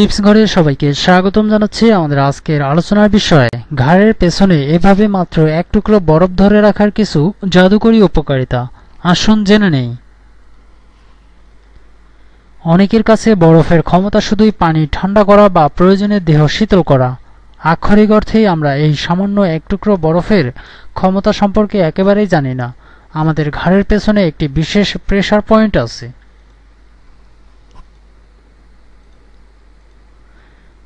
Tips ঘরে সবাইকে স্বাগতম জানাচ্ছি আমাদের আজকের আলোচনার বিষয়। ঘাড়ের পেছনে এভাবে মাত্র এক টুকরো বরফ ধরে রাখার কিছু জাদুকরী উপকারিতা। আসুন জেনে নেই। অনেকের কাছে বরফের ক্ষমতা শুধুই পানি ঠান্ডা করা বা প্রয়োজনে দেহ শীতল করা। আক্ষরিক অর্থেই আমরা এই সামান্য এক টুকরো বরফের ক্ষমতা সম্পর্কে একেবারেই জানি না। আমাদের ঘাড়ের পেছনে একটি বিশেষ প্রেসার পয়েন্ট আছে।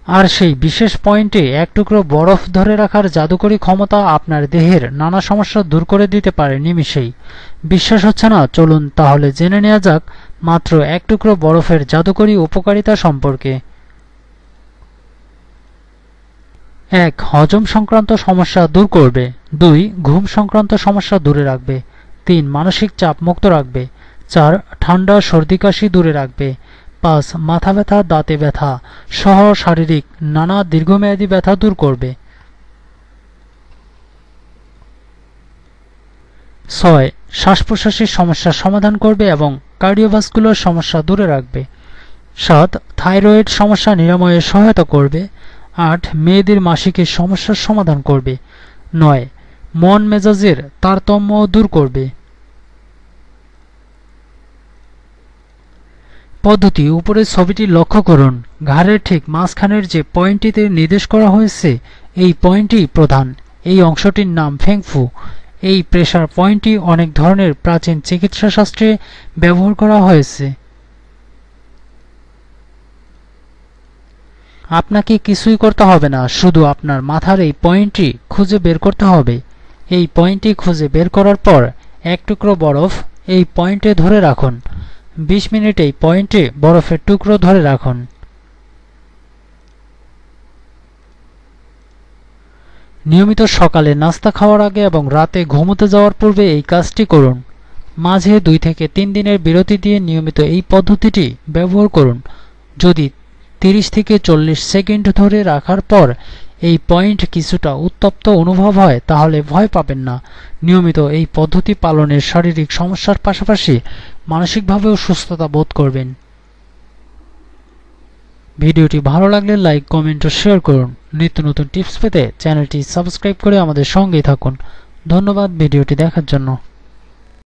আর সেই বিশেষ পয়েন্টে এক টুকরো বরফ ধরে রাখার জাদুকরী ক্ষমতা আপনার দেহের নানা সমস্যা দূর করে দিতে পারে নিমিষেই। বিশ্বাস হচ্ছে না? চলুন তাহলে জেনে নেওয়া যাক মাত্র এক টুকরো বরফের জাদুকরী উপকারিতা সম্পর্কে। এক, হজম সংক্রান্ত সমস্যা দূর করবে। দুই, ঘুম সংক্রান্ত সমস্যা দূরে রাখবে। তিন, মানসিক চাপ মুক্ত রাখবে। চার, ঠান্ডা, সর্দি, কাশি দূরে রাখবে। পাঁচ মাথা ব্যথা, দাঁতে ব্যথা সহ শারীরিক নানা দীর্ঘমেয়াদী ব্যথা দূর করবে। ছয় শ্বাস প্রশ্বাসের সমস্যার সমাধান করবে এবং কার্ডিওভাস্কুলার সমস্যা দূরে রাখবে। সাত, থাইরয়েড সমস্যা নিরাময়ে সহায়তা করবে। আট, মেয়েদের মাসিকের সমস্যার সমাধান করবে। নয়, মন মেজাজের তারতম্য দূর করবে। পদ্ধতি উপরের ছবিটি লক্ষ্য করুন। ঘাড়ের ঠিক মাঝখানের যে পয়েন্টটিতে নির্দেশ করা হয়েছে, এই পয়েন্টটি প্রধান। এই অংশটির নাম ফেংফু। এই প্রেসার পয়েন্টটি অনেক ধরনের প্রাচীন চিকিৎসাশাস্ত্রে ব্যবহার করা হয়েছে। আপনাকে কিছুই করতে হবে না, শুধু আপনার মাথার এই পয়েন্টটি খুঁজে বের করতে হবে। এই পয়েন্টটি খুঁজে বের করার পর এক টুকরো বরফ এই পয়েন্টে ধরে রাখুন। বিশ মিনিট এই পয়েন্টে বরফের টুকরো ধরে রাখুন। নিয়মিত সকালে নাস্তা খাওয়ার আগে এবং রাতে ঘুমোতে যাওয়ার পূর্বে এই কাজটি করুন। মাঝে দুই থেকে তিন দিনের বিরতি দিয়ে নিয়মিত এই পদ্ধতিটি ব্যবহার করুন। যদি তিরিশ থেকে চল্লিশ সেকেন্ড ধরে রাখার পর এই পয়েন্ট কিছুটা উত্তপ্ত অনুভব হয়, তাহলে ভয় পাবেন না। নিয়মিত এই পদ্ধতি পালনের শারীরিক সমস্যার পাশাপাশি মানসিকভাবেও সুস্থতা বোধ করবেন। ভিডিওটি ভালো লাগলে লাইক কমেন্ট ও শেয়ার করুন। নিত্য নতুন টিপস পেতে চ্যানেলটি সাবস্ক্রাইব করে আমাদের সঙ্গেই থাকুন। ধন্যবাদ ভিডিওটি দেখার জন্য।